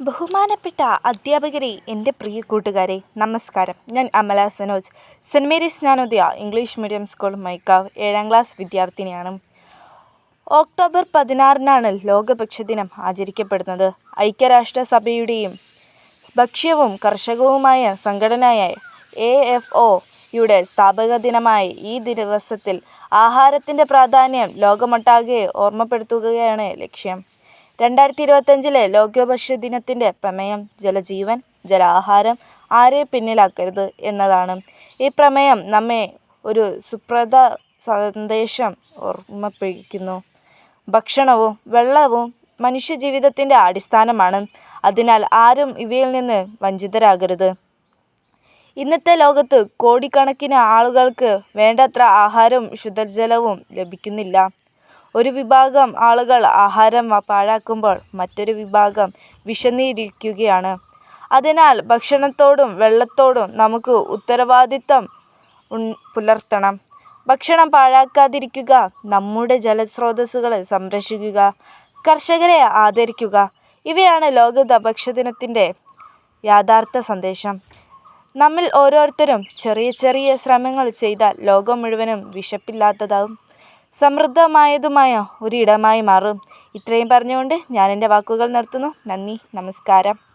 ബഹുമാനപ്പെട്ട അധ്യാപകരെ എന്റെ പ്രിയ കൂട്ടുകാരെ നമസ്കാരം. ഞാൻ Amala Sanoj. Saint Mary's Jnanodaya English medium school Maikkavu ഏഴാം ക്ലാസ് വിദ്യാർത്ഥിനിയാണ്. ഒക്ടോബർ പതിനാറിനാണ് ലോക ഭക്ഷ്യദിനം ആചരിക്കപ്പെടുന്നത്. ഐക്യരാഷ്ട്രസഭയുടെയും ഭക്ഷ്യവും കർഷകവുമായ സംഘടനയായ എ എഫ് ഒയുടെ സ്ഥാപക ദിനമായ ഈ ദിവസത്തിൽ ആഹാരത്തിന്റെ പ്രാധാന്യം ലോകമൊട്ടാകെ ഓർമ്മപ്പെടുത്തുകയാണ് ലക്ഷ്യം. രണ്ടായിരത്തി ഇരുപത്തഞ്ചിലെ ലോക ദിനത്തിന്റെ പ്രമേയം ജലജീവൻ ജലാഹാരം ആരെയും പിന്നിലാക്കരുത് എന്നതാണ്. ഈ പ്രമേയം നമ്മെ ഒരു സുപ്രദ സന്ദേശം ഓർമ്മിപ്പിക്കുന്നു. ഭക്ഷണവും വെള്ളവും മനുഷ്യ ജീവിതത്തിന്റെ അടിസ്ഥാനമാണ്. അതിനാൽ ആരും ഇവയിൽ നിന്ന് വഞ്ചിതരാകരുത്. ഇന്നത്തെ ലോകത്ത് കോടിക്കണക്കിന് ആളുകൾക്ക് വേണ്ടത്ര ആഹാരവും ശുദ്ധജലവും ലഭിക്കുന്നില്ല. ഒരു വിഭാഗം ആളുകൾ ആഹാരം പാഴാക്കുമ്പോൾ മറ്റൊരു വിഭാഗം വിശന്നിരിക്കുകയാണ്. അതിനാൽ ഭക്ഷണത്തോടും വെള്ളത്തോടും നമുക്ക് ഉത്തരവാദിത്തം പുലർത്തണം. ഭക്ഷണം പാഴാക്കാതിരിക്കുക നമ്മുടെ ജലസ്രോതസ്സുകളെ സംരക്ഷിക്കുക കർഷകരെ ആദരിക്കുക. ഇവയാണ് ലോക ഭക്ഷ്യദിനത്തിന്റെ യാഥാർത്ഥ്യ സന്ദേശം. നമ്മിൽ ഓരോരുത്തരും ചെറിയ ചെറിയ ശ്രമങ്ങൾ ചെയ്താൽ ലോകം മുഴുവനും വിശപ്പില്ലാത്തതും സമൃദ്ധമായതുമായ ഒരിടമായി മാറും. ഇത്രയും പറഞ്ഞുകൊണ്ട് ഞാൻ എന്റെ വാക്കുകൾ നിർത്തുന്നു. നന്ദി നമസ്കാരം.